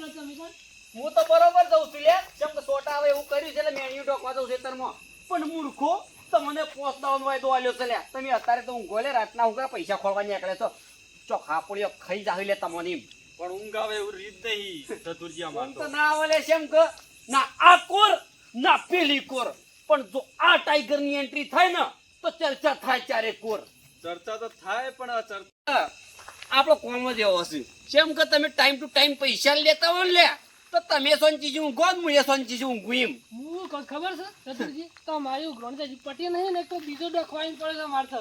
આપણે તમે પણ. હું તો બરોબર જઉં છું લે. જેમ કે સોટા આવે એવું કર્યું છે એટલે મેન્યુ ટોકવા જઉં ખેતરમાં. પણ મૂર્ખો તમને પોસદાવાનો વાયદો આલ્યો છે લે. તમે અત્યારે તો ઊંઘો લે રાતના ઊંઘા પૈસા ખોલવા નીકળે છો. ચોખા પોળીઓ ખાઈ જાવી લે તમને પણ ઊંઘ આવે એવું રીત નહીં ચતુરજી અમાર તો તો ના આવે લે કેમ કે? ના આ કોર ના પેલી કોર. પણ જો આ ટાઈગરની એન્ટ્રી થાય ને તો ચર્ચા થાય ચારે કોર. ચર્ચા તો થાય પણ આ ચર્ચા આપણો કોમ જ એવો હશે જેમ કે તમે ટાઈમ ટુ ટાઈમ પૈસા લેતા હોય લે તો તમે સોનચી ઊંઘો ગોદ હું એ સોનચી ઊંઘું એમ. હું ખબર છે ચતુરજી તો મારી ઉઘરાણી તો હજી પટી નહીં ને તો બીજો ડખવાઈને પડે છે મારે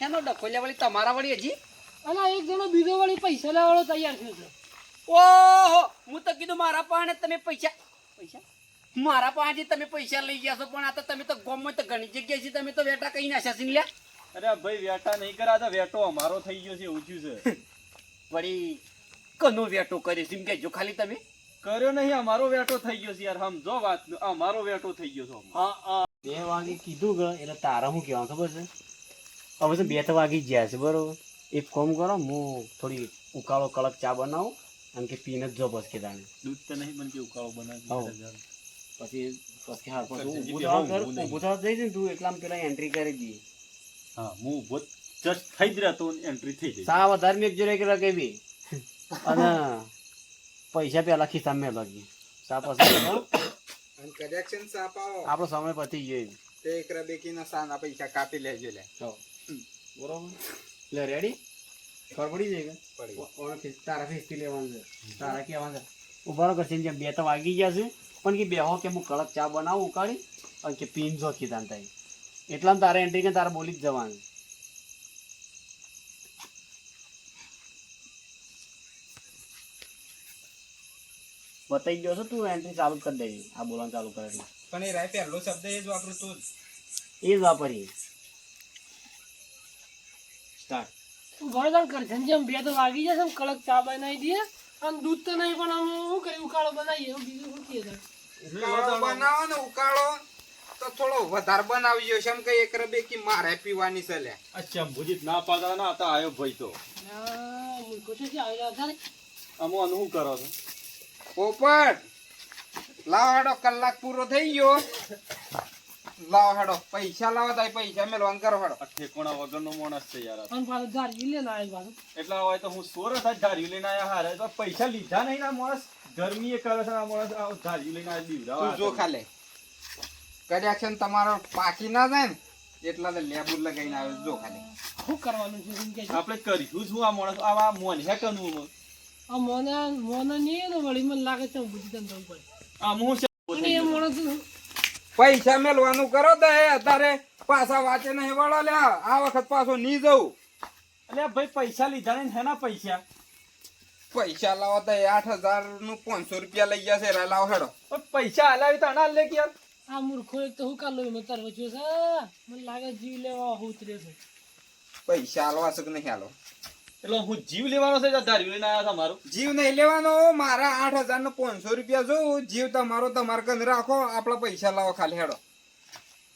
એનો ડખો લે વળી? તમારા વળી હજી? અને એક જણો બીજો વળી પૈસા લેવાળો તૈયાર થયો છે. ઓહો હું તો કીધું મારા પાસે તમે પૈસા પૈસા? મારા પાસેથી તમે પૈસા લઈ ગયા છો પણ આ તો તમે તો ગોમમાં તો ઘણી જગ્યાએથી તમે તો બેટા કઈ નાખ્યા છે લ્યા? અરે ભાઈ વેટા નહીં કરા તો વેટો અમારો થઈ ગયો છે એવું થયું છે. વળી કનો વેટો કરે છે? કે જો ખાલી તમે. કર્યો નહીં અમારો વેટો થઈ ગયો છે યાર સમજો વાત અમારો વેટો થઈ ગયો છે હા હા. બે વાગે કીધું કે એટલે તારા હું કહેવા ખબર છે? હવે તો બે તો વાગી ગયા છે બરોબર? એક કોમ કરો હું થોડી ઉકાળો કડક ચા બનાવું અને કે પીને જ જો બસ કે તાણે દૂધ તો નહીં બનતી કે ઉકાળો બનાવી. પછી પછી હાર પછી ઊભું થવા ઊભું થવા જઈ તું એટલામાં પેલા એન્ટ્રી કરી દઈએ. હા હું ઊભો જસ્ટ થઈ જ રહેતો એન્ટ્રી થઈ જાય સા વધારે મેં જોડે કે અને પૈસા પેલા ખિસ્સામાં મેં લગી સા પછી લેવો. અને કરેક્શન સાપાવો આપણો સમય પતી ગયો. તે એક બેકીના સાના પૈસા કાપી લેજો લે. હો. બરોબર? લે રેડી ખબર પડી જાય કે? પડી ઓ- ઓને ફીસ- તારા ફીસથી લેવાનું છે. તારા કહેવાનું છે. ઊભા કરશે જેમ બે તો વાગી ગયા છે. પણ કે બેહો કે હું કડક ચા બનાવું ઉકાળી અને કે પીન જો કીધા થાય. એટલામાં તારે એન્ટ્રી કે તારે બોલી જ જવાનું. બતાવી ગયો છો તું એન્ટ્રી ચાલુ કરી દેજે આ બોલવાનું ચાલુ કરે પણ એ રાય પહેલો શબ્દ એ જ વાપરું તું એ જ વાપરીએ. સ્ટાર્ટ ગણતર કરશે ને જેમ બે તો વાગી જશે કડક ચા બનાવી દઈએ. અને દૂધ તો નહીં પણ અમે શું કરી ઉકાળો બનાવીએ બીજું શું કહીએ ઉકાળો બનાવો ને ઉકાળો. તો થોડો વધારે બનાવજો છે. એમ કે એક બેકી મારે પીવાની છે લે. અચ્છા ભુજીત ના પાડતા ના હતા આયો ભાઈ તો. અમો અનુ શું કરો છો? પોપટ લાવાડો કલાક પૂરો થઈ ગયો. લાવો હેડો પૈસા લાવો તો પૈસા મેળવાનું કરો હેડો. ઠેકોણા વગરનો માણસ છે યાર પણ પાછું ધારી લઈને આવે પાછું. એટલા હોય તો હું સોરસ જ ધાર્યું લઈને આયા હારે. તો પૈસા લીધા નહીં ના માણસ? ગરમી એ કરે છે ના માણસ આ ધાર્યું લઈને આ દીવડા તું જો ખાલે. કરેક્શન તમારો પાકી ના જાય ને એટલા તો લેબુ લગાવીને આવ્યો જો ખાલી. શું કરવાનું છે એમ કે આપણે કર્યું શું આ માણસ આવા મોન હે કનું આ મોને મોને નહીં ને વળી મને લાગે છે બુદ્ધિ તને પડે આ હું છે. એ માણસ પૈસા મેળવાનું કરો તો એ અત્યારે પાછા વાંચે નહીં વળો લ્યા આ વખત પાછો નહીં જવું અલ્યા ભાઈ પૈસા લીધા ને હેના પૈસા? પૈસા લાવો તો આઠ હજારનું પાંચસો રૂપિયા લઈ ગયા છે લાવો હેડો પૈસા હલાવી તો અના લે કે યાર આ મૂર્ખો એક તો હું કાલ મેં તાર વચ્ચે છે. મને લાગે જીવ લેવા ઉતરે છે. પૈસા હાલવા કે નહીં હાલો એટલે હું જીવ લેવાનો છે ધાર્યું લઈને આવ્યા હતા મારું? જીવ નહીં લેવાનો મારા આઠ હજાર નો પાંચસો રૂપિયા જો જીવ તમારો તમારે કંદ રાખો આપડા પૈસા લાવો ખાલી હેડો.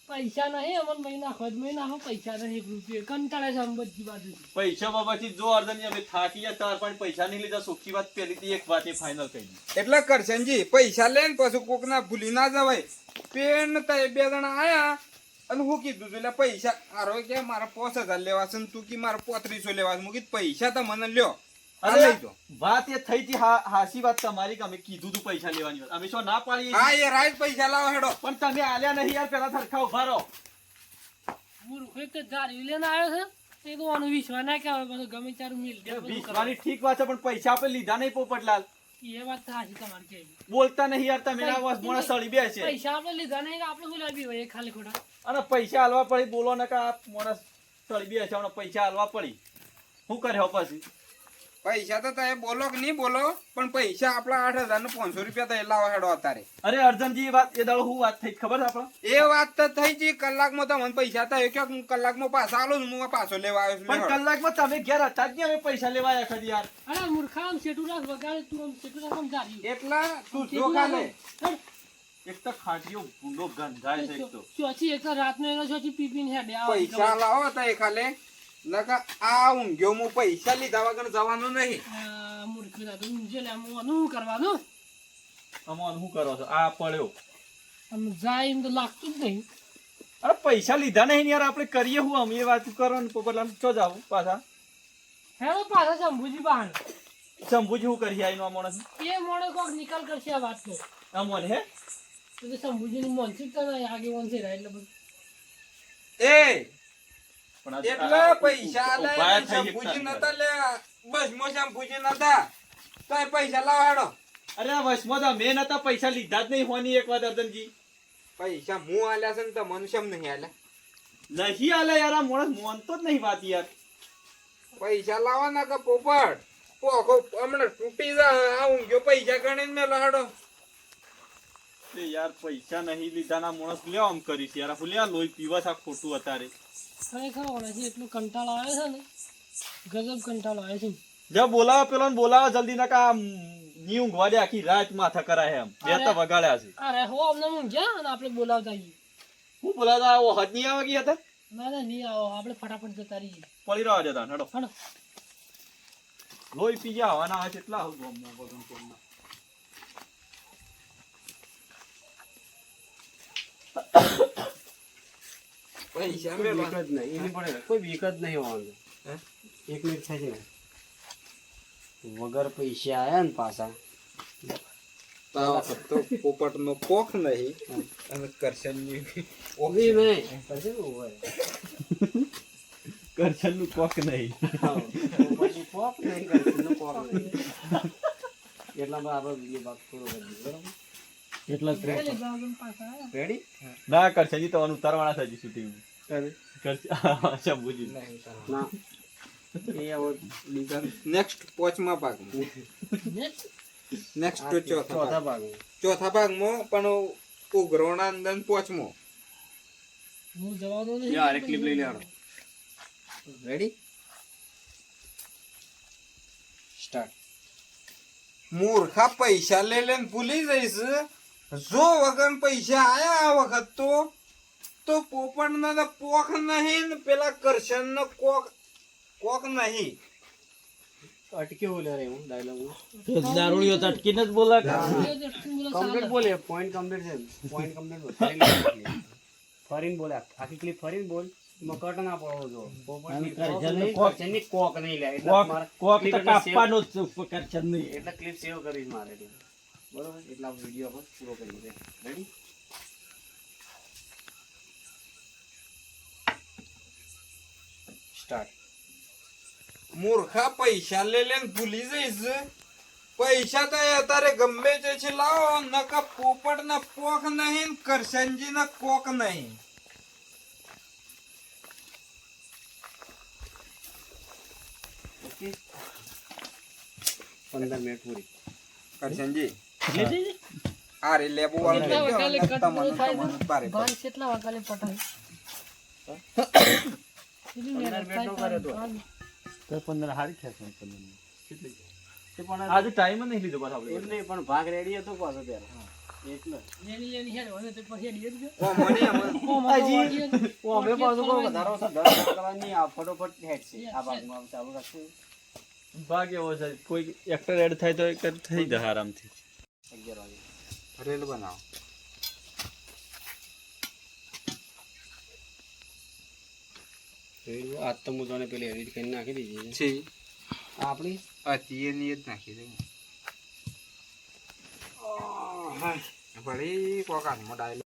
પૈસા નહીં અમન મહિના ખોદ મહિના મેં પૈસા નહીં એક રૂપિયો. કંટાળે છે અમે બધી બાજુ. પૈસા બાબાથી જો અર્ધન અમે થાકી ગયા તાર પણ પૈસા નહીં લીધા. સુખી વાત પેલી થી એક વાત એ ફાઇનલ કહી દીધી. એટલે કરશનજી પૈસા લે ને પછી કોક ના ભૂલી ના જવાય. પેન તો બે જણા આયા અને હું કીધું તું એટલે પૈસા આરો કે મારા પાંચ હજાર લેવા છે તું કે મારા પોત્રીસો લેવા છે. મૂકી પૈસા તો મને લ્યો. અરે વાત એ થઈ હતી હાસી વાત તમારી કે અમે કીધું તું પૈસા લેવાની વાત. અમે શું ના પાડી હા એ રાઈટ પૈસા લાવો હેડો. પણ તમે આલ્યા નહીં યાર પેલા સરખા ઊભા રહો. મૂર્ખો તો ધારી લઈને આવ્યો છે એ તો આનું વિશ્વાસ ના કહેવાય બધું ગમે ત્યારે મિલ દે વિશ્વાની ઠીક વાત છે પણ પૈસા આપણે લીધા નહીં પોપટલાલ. એ વાત તો સાચી તમારી કે બોલતા નહીં યાર તમે ના વાસ મોણા સળી બે છે પૈસા આપણે લીધા નહીં કે આપણે શું લાવી હોય ખાલી ખોટા. અને પૈસા હાલવા પડી બોલો ને કે આ મોણા સળી બે છે પૈસા હાલવા પડી. શું કર્યો પછી? પૈસા તો તમે બોલો કે નહીં બોલો પણ પૈસા આપણા આઠ હજાર ને પાંચસો રૂપિયા તો એ હેડો અત્યારે. અરે અર્જનજી એ વાત એ દાડો હું વાત થઈ ખબર છે એ વાત તો થઈ છે કલાકમાં તમને પૈસા થાય કે કલાકમાં પાછા આલો હું પાછો લેવા આવ્યો પણ કલાકમાં તમે ઘેર હતા જ નહીં અમે પૈસા લેવા આવ્યા ખરી યાર. અરે મૂર્ખા આમ શેઠું રાખ વગાડે તું આમ શેઠું રાખ આમ ધાર્યું એટલા તું જો ખાલે એક તો ખાટીઓ ભૂંડો ગંધાય છે એક તો. ચોથી એક તો રાતનો એનો ચોથી પીપીને હેડે આવે. પૈસા લાવો તો એ ખાલે. નકા આ ઊંઘ્યો હું પૈસા લીધા વગર જવાનું નહીં. મૂર્ખ દાદુ ઊંઘે લે આનું શું કરવાનું? આમાં શું કરો છો? આ પડ્યો. આમ જાય એમ તો લાગતું જ નહીં. અરે પૈસા લીધા નહીં ને યાર આપણે કરીએ હું અમે એ વાત કરો ને પોપટલાલ ચો જાવ પાછા? હે પાછા શંભુજી બહાર. શંભુજી શું કરી આઈનો આ માણસ? એ મોડે કોક નિકાલ કરશે આ વાતનો આ મોન હે? તો કે શંભુજીની તો નહીં આગેવાન છે એટલે બધું. એ એટલે પૈસા એકતા નતા લે બસ મો શંભુજી નતા. તો પૈસા લાવાડો અરે આ વચમાં તો મેં નતા પૈસા લીધા જ નહીં હોની એક વાર અર્જનજી. પૈસા હું આલ્યા છે ને તો મને નહીં આલ્યા નહીં આલે યાર આ માણસ મોનતો જ નહીં વાત યાર. પૈસા લાવવાના કે પોપટ. પોખો હમણાં તૂટી જા આવું ગયો પૈસા ગણીને મેં લાડો યાર પૈસા નહીં લીધાના માણસ લ્યો આમ કરીશ યાર. લ્યો લોહી પીવા છે ખોટું અત્યારે. ખરેખર ઓળખી એટલું કંટાળો આવે છે ને ગજબ કંટાળો આવે છે. જો બોલાવો પેલો ને બોલાવો જલ્દી ના કા ની ઊંઘવા દે આખી રાત માથા કરાય એમ. બે તો વગાડ્યા છે. અરે હો અમને ઊંઘ્યા અને આપણે બોલાવતા આવીએ. હું બોલાવતા આવો? હદ નહીં આવે ગયા હતા ના ના નહીં આવો આપણે ફટાફટ જતા રહીએ. પડી રહ્યા જતા નડો હડો. લોહી પી ગયા હવાના છે એટલા આવું ગમો વગર કોમના. પૈસા બીક નહીં. એની પડે કોઈ વિકત નહીં હોવાનું. એક મિનિટ થાય છે વગર પૈસા આવ્યા ને પાછા. તો પોપટ નો કોખ નહીં અને કરશન ઓવી નહીં. કરશે ને ઓવે. કરશનનું કોખ નહીં. હા, પોપટનું કોક નહીં, નહીં. એટલામાં આપણે વીડિયો ભાગ પૂરો કરી બરાબર? બાવન રેડી? ના તો છે શૂટિંગ કરે. શંભુજી. ના એ હવે બીજા. નેક્સ્ટ પોચમા ભાગમાં. નેક્સ્ટ ચોથા ચોથા ભાગ. ચોથા ભાગમાં પણ ઉઘરોણા અંદર પોચમો. હું જવાનો નહીં. યાર ક્લિપ લઈ લેવાનો. રેડી સ્ટાર્ટ મૂર્ખા પૈસા લઈ લઈને ભૂલી જઈશ. જો વગર પૈસા આયા આ વખત તો તો પોપટ ના પોખ નહીં ને પેલા કરશન નો કોક કોક નહીં. અટકે બોલે રે હું ડાયલોગ દારૂડિયો તો અટકીને જ બોલા. કમ્પ્લીટ બોલે પોઈન્ટ કમ્પ્લીટ છે. પોઈન્ટ કમ્પ્લીટ ફરીને બોલે આખી ક્લિપ ફરીન બોલ મકટ ના પડવો જો. પોપટની કોક નહીં, કરશનની કોક નહીં લે. એટલે કોક તો કાપવાનો જ છે કરશન નહીં એટલે ક્લિપ સેવ કરીશ મારે. એટલે. બરોબર? એટલે આપણે વીડિયો આપણે પૂરો કરીએ રેડી સ્ટાર્ટ મૂર્ખા પૈસા લઈ લઈને ભૂલી જઈશ. પૈસા તો અત્યારે ગમે તે છે લાવો. નકા પોપટ ના પોખ નહીં કરશનજી ના કોક નહીં. પંદર મિનિટ પૂરી. કરશનજી આ રે લેબુ વાળું કેટલા પટાય? આજે ટાઈમ જ નહીં લીધો પાછો આપણે. નહીં પણ ભાગ રેડી હતો પાછો ત્યારે. એટલે લેની લેની હેડ હોય તો પછી હેડીએ જ. ઓ મને ઓ, મને તો વાડીએ જ. ઓ અમે પાછું કોઈ વધારો છે કરવાની આ ફટોફટ હેડ છે. આ ભાગમાં ચાલુ રાખશે. ભાગ એવો છે કોઈ એક્ટર એડ થાય તો એક થઈ જાય આરામથી. અગિયાર વાગે. રેલ બનાવો. આજ તો હું તને પેલી એડિટ કરીને નાખી દીધી છે. આપણી? હતી એની જ નાખી દઉં વળી કોક હાથમાં ડાયલોગ